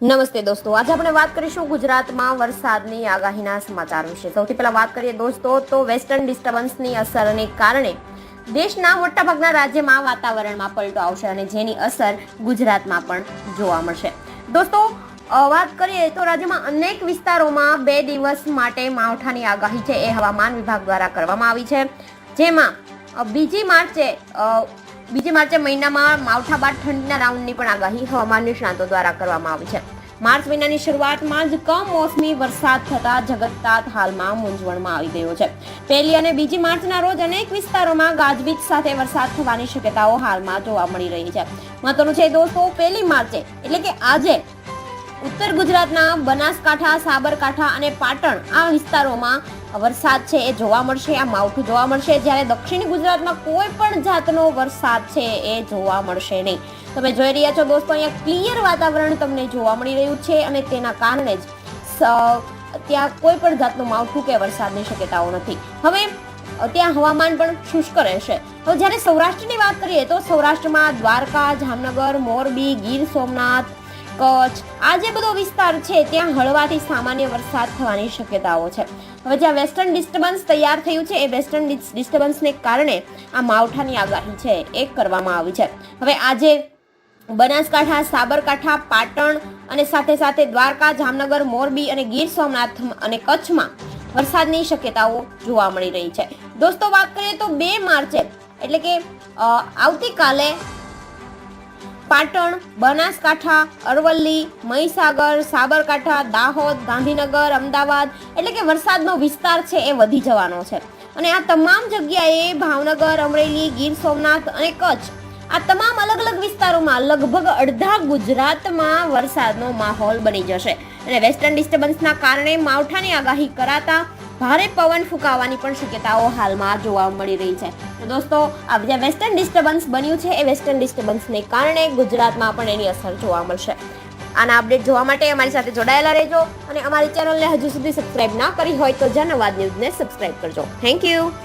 નમસ્તે દોસ્તો. આજે આપણે વાત કરીશું ગુજરાતમાં વરસાદની આગાહીના સમાચાર વિશે. સૌથી પહેલા વાત કરીએ દોસ્તો તો વેસ્ટર્ન ડિસ્ટર્બન્સની અસરને કારણે દેશના મોટાભાગના રાજ્યમાં વાતાવરણમાં પલટો આવશે અને જેની અસર ગુજરાતમાં પણ જોવા મળશે. દોસ્તો વાત કરીએ તો રાજ્યમાં અનેક વિસ્તારોમાં બે દિવસ માટે માવઠાની આગાહી છે એ હવામાન વિભાગ દ્વારા કરવામાં આવી છે. જેમાં બીજી માર્ચે બીજી માર્ચે મહિનામાં માવઠા બાદ ઠંડીના રાઉન્ડની પણ આગાહી હવામાન નિષ્ણાતો દ્વારા કરવામાં આવી છે. માર્ચ મહિનાની શરૂઆતમાં જ કમોસમી વરસાદ થતા જગતતાત હાલમાં મૂંઝવણમાં આવી ગયો છે. પહેલી અને બીજી માર્ચના રોજ અનેક વિસ્તારોમાં ગાજવીજ સાથે વરસાદ થવાની શક્યતાઓ હાલમાં જોવા મળી રહી છે. મહત્વનું છે દોસ્તો, પહેલી માર્ચે એટલે કે આજે ઉત્તર ગુજરાતના બનાસકાંઠા, સાબરકાંઠા અને પાટણ આ વિસ્તારોમાં વરસાદ છે એ જોવા મળશે, આ માવઠું જોવા મળશે. જ્યારે દક્ષિણ ગુજરાતમાં કોઈ પણ જાતનો વરસાદ છે એ જોવા મળશે નહીં. તમે જોઈ રહ્યા છો દોસ્તો, અહીંયા ક્લિયર વાતાવરણ તમને જોવા મળી રહ્યું છે અને તેના કારણે જ ત્યાં કોઈ પણ જાતનું માવઠું કે વરસાદની શક્યતાઓ નથી. હવે, ત્યાં હવામાન પણ શુષ્ક રહેશે. તો જ્યારે સૌરાષ્ટ્રની વાત કરીએ તો સૌરાષ્ટ્રમાં દ્વારકા, જામનગર, મોરબી, ગીર સોમનાથ કચ્છ. આ જે બધો વિસ્તાર છે, ત્યાં હળવાથી સામાન્ય વરસાદ થવાની શક્યતાઓ છે. હવે જ્યાં વેસ્ટર્ન ડિસ્ટર્બન્સ તૈયાર થયું છે, એ વેસ્ટર્ન ડિસ્ટર્બન્સને કારણે આ માવઠાની આગાહી છે, એ કરવામાં આવી છે. હવે આજે બનાસકાંઠા, સાબરકાંઠા, પાટણ અને સાથે સાથે દ્વારકા, જામનગર, મોરબી અને ગીર સોમનાથ અને કચ્છમાં વરસાદની શક્યતાઓ જોવા મળી રહી છે. દોસ્તો, વાત કરીએ તો બે માર્ચે, એટલે કે આવતીકાલે પાટણ, બનાસકાંઠા, અરવલ્લી, મહીસાગર, સાબરકાંઠા, દાહોદ, ગાંધીનગર, અમદાવાદ, એટલે કે વરસાદનો વિસ્તાર છે એ વધી જવાનો છે. અને આ તમામ જગ્યાએ ભાવનગર, અમરેલી, ગીર સોમનાથ અને કચ્છ, આ તમામ અલગ અલગ વિસ્તારોમાં લગભગ અડધા ગુજરાતમાં વરસાદનો માહોલ બની જશે. અને વેસ્ટર્ન ડિસ્ટર્બન્સના કારણે માવઠાની આગાહી કરાતા ભારે પવન ફૂંકાવાની પણ શક્યતાઓ હાલમાં જોવા મળી રહી છે. દોસ્તો, આ જે વેસ્ટર્ન ડિસ્ટર્બન્સ બન્યું છે, એ વેસ્ટર્ન ડિસ્ટર્બન્સને કારણે ગુજરાતમાં પણ એની અસર જોવા મળશે. આના અપડેટ જોવા માટે અમારી સાથે જોડાયેલા રહેજો અને અમારી ચેનલને હજુ સુધી સબસ્ક્રાઇબ ના કરી હોય તો જનવાદ ન્યૂઝને સબસ્ક્રાઇબ કરજો. Thank you